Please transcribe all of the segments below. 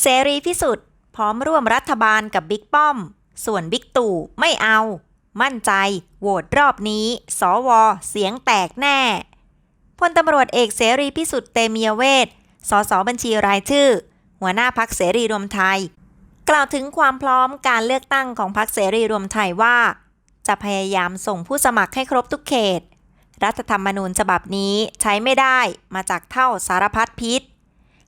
เสรีพิสุทธิ์พร้อมร่วมรัฐบาลกับบิ๊กป้อม ส่วนบิ๊กตู่ไม่เอา มั่นใจ โหวตรอบนี้ สว เสียงแตกแน่พลตำรวจเอกเสรีพิสุทธิ์เตมียเวทสสบัญชีรายชื่อ หัวหน้าพักเสรีรวมไทย กล่าวถึงความพร้อมการเลือกตั้งของพักเสรีรวมไทยว่า จะพยายามส่งผู้สมัครให้ครบทุกเขต รัฐธรรมนูญฉบับนี้ใช้ไม่ได้มาจากเท่าสารพัดพิษ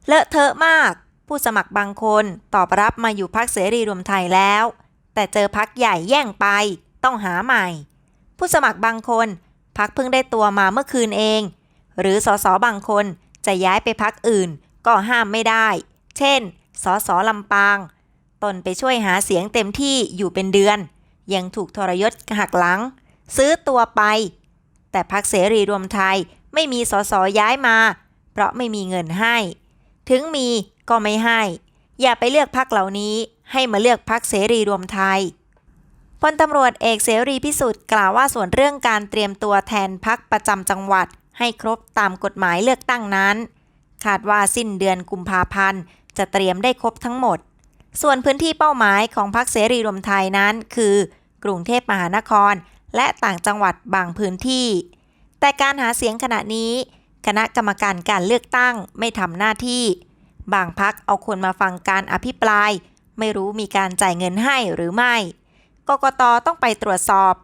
เลอะเทอะมาก ผู้สมัครบางคนตอบรับมาอยู่พักเสรีรวมไทยแล้ว แต่เจอพักใหญ่แย่งไป ต้องหาใหม่ ผู้สมัครบางคนพักเพิ่งได้ตัวมาเมื่อคืนเอง หรือสสบางคนจะย้ายไปพักอื่นก็ห้ามไม่ได้ เช่น สสลำปาง ตนไปช่วยหาเสียงเต็มที่อยู่เป็นเดือน ยังถูกทรยศหักหลัง ซื้อตัวไป แต่พักเสรีรวมไทยไม่มีสสย้ายมา เพราะไม่มีเงินให้ ถึงมี ก็ไม่ให้ อย่าไปเลือกพักเหล่านี้ให้มาเลือกพักเสรีรวมไทยพลตำรวจเอกเสรีพิสุทธิ์กล่าวว่าส่วนเรื่องการเตรียมตัวแทนพักประจำจังหวัด ให้ครบตามกฎหมายเลือกตั้งนั้น คาดว่าสิ้นเดือนกุมภาพันธ์ จะเตรียมได้ครบทั้งหมด ส่วนพื้นที่เป้าหมายของพรรคเสรีรวมไทยนั้นคือ กรุงเทพมหานคร และต่างจังหวัดบางพื้นที่ แต่การหาเสียงขณะนี้ คณะกรรมการการเลือกตั้งไม่ทำหน้าที่ บางพักเอาคนมาฟังการอภิปราย ไม่รู้มีการจ่ายเงินให้หรือไม่ กกตต้องไปตรวจสอบ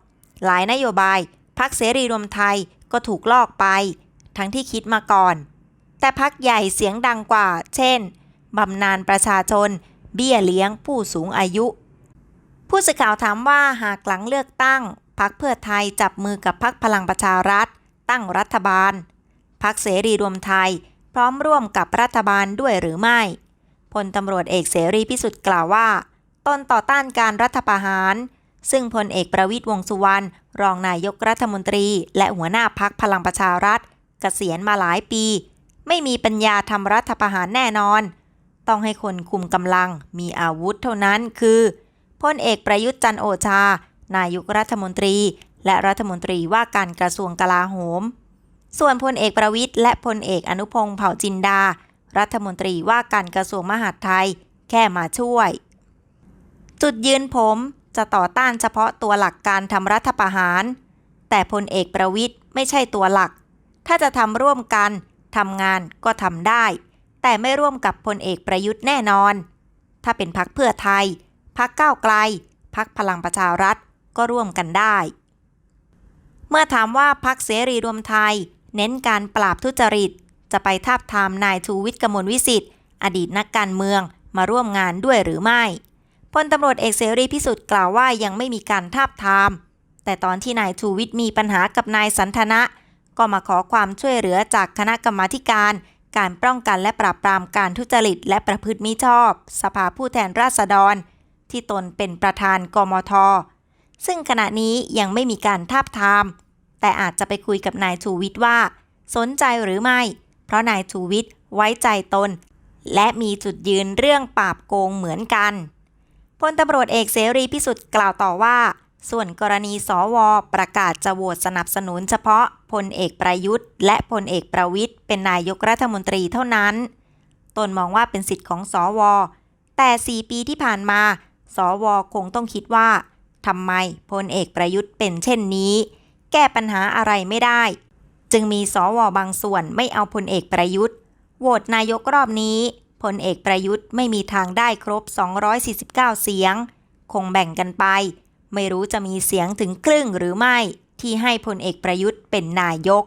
หลายนโยบายพักเสรีรวมไทยก็ถูกลอกไป ทั้งที่คิดมาก่อน แต่พักใหญ่เสียงดังกว่า เช่นบำนาญประชาชน เบี้ยเลี้ยงผู้สูงอายุ ผู้สื่อข่าวถามว่าหากหลังเลือกตั้งพักเพื่อไทยจับมือกับพักพลังประชารัฐ ตั้งรัฐบาลพักเสรีรวมไทย ร้อมร่วมกับรัฐบาลด้วยหรือไม่พลตำรวจเอกเสรีพิสุทธิ์กล่าวว่าตนต่อต้านการรัฐประหาร ซึ่งพลเอกประวิตยวงษ์สุวรรณรองนายกรัฐมนตรี และหัวหน้าพักพลังประชารัฐเกษียณมาหลายปี ไม่มีปัญญาทำรัฐประหารแน่นอน ต้องให้คนคุมกำลังมีอาวุธเท่านั้นคือพลเอกประยุทธ์จันโอชา นายกรัฐมนตรี และรัฐมนตรีว่าการกระทรวงกลาโหม ส่วนพลเอกประวิทย์และพลเอกอนุพงษ์เผ่าจินดา รัฐมนตรีว่าการกระทรวงมหาดไทย แค่มาช่วย จุดยืนผมจะต่อต้านเฉพาะตัวหลักการทำรัฐประหาร แต่พลเอกประวิทย์ไม่ใช่ตัวหลัก ถ้าจะทำร่วมกันทำงานก็ทำได้ แต่ไม่ร่วมกับพลเอกประยุทธ์แน่นอน ถ้าเป็นพักเพื่อไทย พักก้าวไกล พักพลังประชารัฐก็ร่วมกันได้ เมื่อถามว่าพักเสรีรวมไทย เน้นการปราบทุจริต จะไปทาบทามนายชูวิทย์กมลวิสิทธิ์อดีตนักการเมืองมาร่วมงานด้วยหรือไม่พลตำรวจเอกเสรีพิสุทธิ์กล่าวว่ายังไม่มีการทาบทาม แต่ตอนที่นายชูวิทย์มีปัญหากับนายสันทนะ ก็มาขอความช่วยเหลือจากคณะกรรมาการ การป้องกันและปราบปรามการทุจริต และประพฤติมิชอบ สภาผู้แทนราษฎร ที่ตนเป็นประธานกมท ซึ่งขณะนี้ยังไม่มีการทาบทาม แต่อาจจะไปคุยกับนายชูวิทย์ว่า สนใจหรือไม่ เพราะนายชูวิทย์ไว้ใจตน และมีจุดยืนเรื่องปราบโกงเหมือนกันพลตำรวจเอกเสรีพิสุทธิ์กล่าวต่อว่า ส่วนกรณีสวประกาศจะโหวตสนับสนุนเฉพาะพลเอกประยุทธ์ และพลเอกประวิทย์เป็นนายกรัฐมนตรีเท่านั้น ตนมองว่าเป็นสิทธิ์ของสว แต่ 4 ปีที่ผ่านมา สวคงต้องคิดว่าทำไมพลเอกประยุทธ์เป็นเช่นนี้ แก้ปัญหาอะไรไม่ได้ จึงมีสวบางส่วนไม่เอาพลเอกประยุทธ์โหวตนายกรอบนี้พลเอกประยุทธ์ไม่มีทางได้ครบ 249 เสียง คงแบ่งกันไป ไม่รู้จะมีเสียงถึงครึ่งหรือไม่ที่ให้พลเอกประยุทธ์เป็นนายก